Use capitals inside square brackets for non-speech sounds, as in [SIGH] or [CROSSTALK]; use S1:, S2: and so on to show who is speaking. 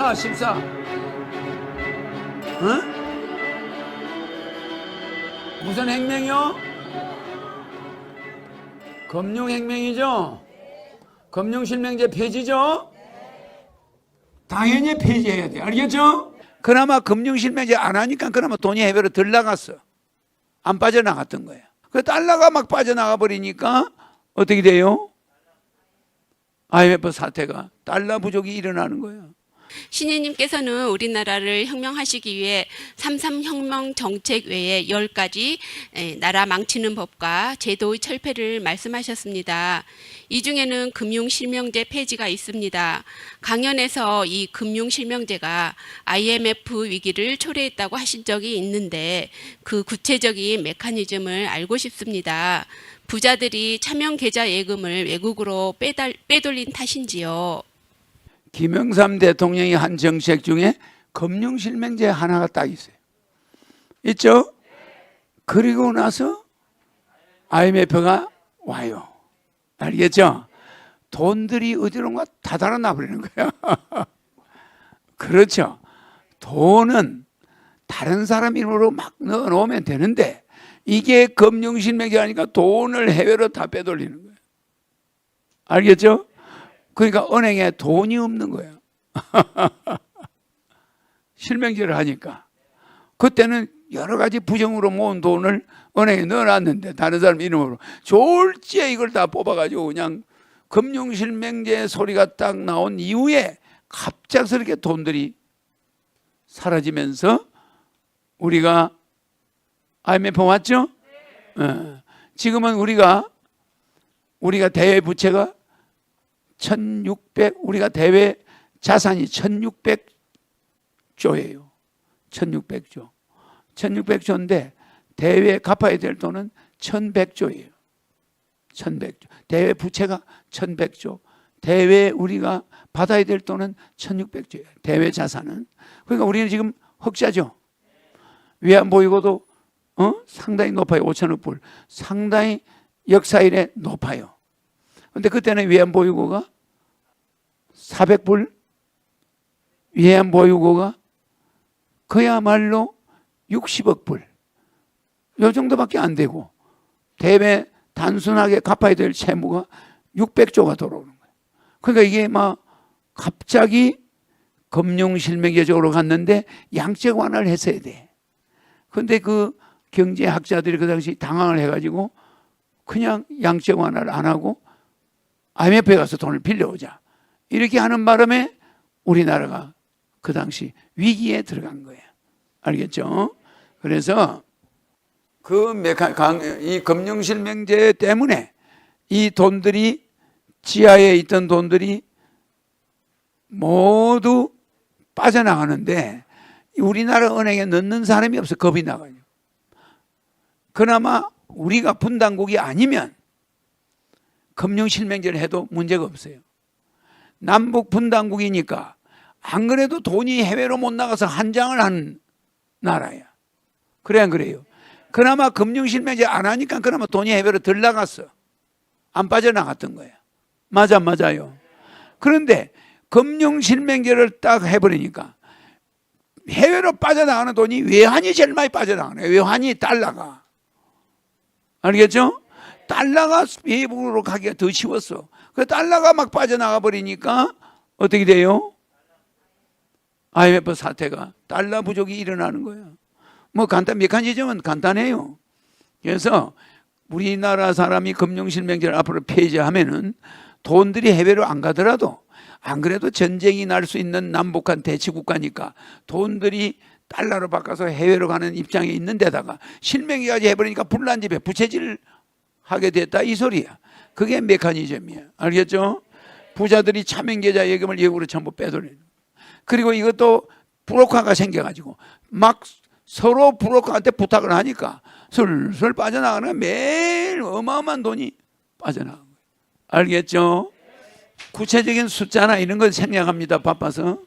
S1: 14, 14. 응? 무슨 행명이요? 금융행명이죠? 금융실명제 폐지죠? 당연히 폐지해야 돼. 알겠죠? 그나마 금융실명제 안 하니까 그나마 돈이 해외로 덜 나갔어. 안 빠져나갔던 거야. 그 달러가 막 빠져나가 버리니까 어떻게 돼요? IMF 사태가 달러 부족이 일어나는 거예요.
S2: 신혜님께서는 우리나라를 혁명하시기 위해 삼삼혁명 정책 외에 열 가지 에, 나라 망치는 법과 제도의 철폐를 말씀하셨습니다. 이 중에는 금융실명제 폐지가 있습니다. 강연에서 이 금융실명제가 IMF 위기를 초래했다고 하신 적이 있는데 그 구체적인 메커니즘을 알고 싶습니다. 부자들이 차명 계좌 예금을 외국으로 빼달, 빼돌린 탓인지요.
S1: 김영삼 대통령이 한 정책 중에 금융실명제 하나가 딱 있어요. 있죠? 그리고 나서 IMF가 와요. 알겠죠? 돈들이 어디론가 다 달아나 버리는 거야. [LAUGHS] 그렇죠. 돈은 다른 사람 이름으로 막 넣어 놓으면 되는데 이게 금융실명제 하니까 돈을 해외로 다 빼돌리는 거예요. 알겠죠? 그러니까 은행에 돈이 없는 거야. [LAUGHS] 실명제를 하니까. 그때는 여러 가지 부정으로 모은 돈을 은행에 넣어놨는데 다른 사람 이름으로 졸지에 이걸 다 뽑아가지고 그냥 금융실명제 소리가 딱 나온 이후에 갑작스럽게 돈들이 사라지면서 우리가 IMF 왔죠? 어. 지금은 우리가 우리가 대외 부채가 1600 우리가 대외 자산이 1600조예요. 1600조. 1600조인데 대외 갚아야 될 돈은 1100조예요. 1100조. 대외 부채가 1100조. 대외 우리가 받아야 될 돈은 1600조예요. 대외 자산은. 그러니까 우리는 지금 흑자죠. 외환 보이고도 어? 상당히 높아요. 5천억 불. 상당히 역사 이래 높아요. 근데 그때는 외환 보유고가 400불 외환 보유고가 그야말로 60억 불. 요 정도밖에 안 되고 대매 단순하게 갚아야 될 채무가 600조가 들어오는 거예요. 그러니까 이게 막 갑자기 금융 실명제적으로 갔는데 양적 완화를 했어야 돼. 근데 그 경제학자들이 그 당시 당황을 해가지고 그냥 양적 완화를 안 하고 IMF에 가서 돈을 빌려오자. 이렇게 하는 바람에 우리나라가 그 당시 위기에 들어간 거예요. 알겠죠? 그래서 그 메카, 강, 이 금융실명제 때문에 이 돈들이 지하에 있던 돈들이 모두 빠져나가는데 우리나라 은행에 넣는 사람이 없어 겁이 나가요. 그나마 우리가 분당국이 아니면 금융실명제를 해도 문제가 없어요. 남북 분당국이니까 안 그래도 돈이 해외로 못 나가서 한장을 한 나라야. 그래 안 그래요? 그나마 금융실명제 안 하니까 그나마 돈이 해외로 덜 나갔어. 안 빠져나갔던 거야. 맞아 맞아요. 그런데 금융실명제를 딱 해버리니까 해외로 빠져나가는 돈이 외환이 제일 많이 빠져나가네. 외환이 달러가. 알겠죠? 달러가 외국으로 가기가 더 쉬웠어. 그 달러가 막 빠져나가 버리니까 어떻게 돼요? IMF 사태가 달러 부족이 일어나는 거예요. 뭐 간단 메커니즘은 간단해요. 그래서 우리나라 사람이 금융실명제를 앞으로 폐지하면은 돈들이 해외로 안 가더라도 안 그래도 전쟁이 날 수 있는 남북한 대치국가니까 돈들이 달러로 바꿔서 해외로 가는 입장에 있는 데다가 실명이까지 해버리니까 불난 집에 부채질 하게 됐다 이 소리야. 그게 메커니즘이야. 알겠죠? 부자들이 차명계좌 예금을 예금으로 전부 빼돌리는. 그리고 이것도 브로커가 생겨가지고 막 서로 브로커한테 부탁을 하니까 슬슬 빠져나가는. 매일 어마어마한 돈이 빠져나가는 거예요. 알겠죠? 구체적인 숫자나 이런 걸 생략합니다. 바빠서.